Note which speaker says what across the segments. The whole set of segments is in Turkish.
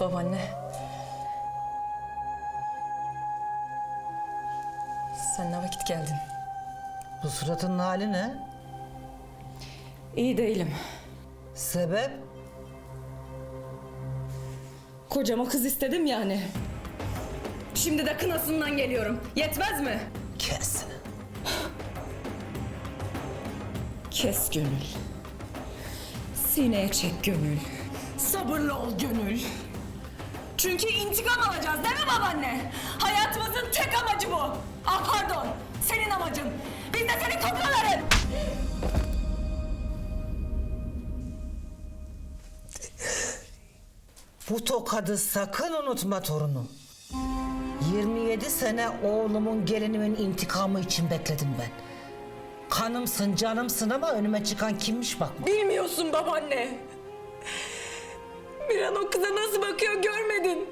Speaker 1: Babaanne. Sen ne vakit geldin?
Speaker 2: Bu suratının hali ne?
Speaker 1: İyi değilim.
Speaker 2: Sebep?
Speaker 1: Kocama kız istedim yani. Şimdi de kınasından geliyorum. Yetmez mi?
Speaker 2: Kes.
Speaker 1: Kes gönül. Sineye çek gönül. Sabırlı ol gönül. Çünkü intikam alacağız değil mi babaanne? Hayatımızın tek amacı bu. Ah pardon, senin amacın. Biz de senin kuklaların.
Speaker 2: Bu tokadı sakın unutma torunum. 27 sene oğlumun gelinimin intikamı için bekledim ben. Kanımsın canımsın ama önüme çıkan kimmiş bakma.
Speaker 1: Bilmiyorsun babaanne. Bir an o kıza nasıl bakıyor görmedin.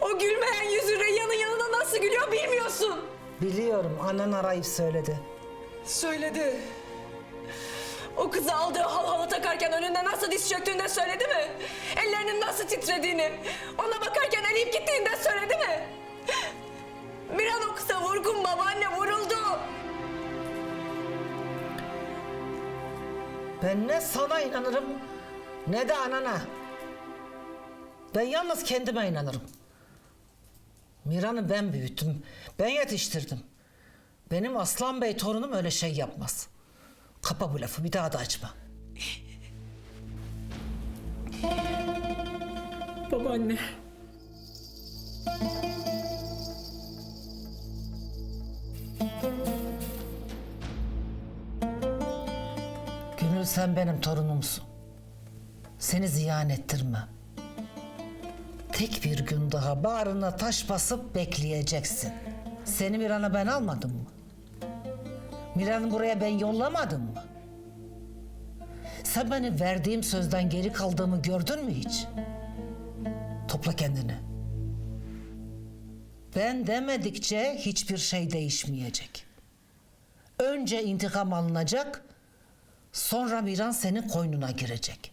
Speaker 1: O gülmeyen yüzü Reyyan'ın yanında nasıl gülüyor bilmiyorsun.
Speaker 2: Biliyorum anan arayıp söyledi.
Speaker 1: Söyledi. O kızı aldığı hal hala takarken önünde nasıl diz çöktüğünü de söyledi mi? Ellerinin nasıl titrediğini, ona bakarken eleyip gittiğini de söyledi mi? Bir an o kıza vurgun babaanne vuruldu.
Speaker 2: Ben ne sana inanırım ne de anana. Ben yalnız kendime inanırım. Miran'ı ben büyüttüm. Ben yetiştirdim. Benim Aslan Bey torunum öyle şey yapmaz. Kapa bu lafı bir daha da açma.
Speaker 1: Babaanne.
Speaker 2: Gönül sen benim torunumsun. Seni ziyan ettirmem. Tek bir gün daha bağrına taş basıp bekleyeceksin. Seni Miran'a ben almadım mı? Miran'ı buraya ben yollamadım mı? Sen beni verdiğim sözden geri kaldığımı gördün mü hiç? Topla kendini. Ben demedikçe hiçbir şey değişmeyecek. Önce intikam alınacak, Sonra Miran senin koynuna girecek.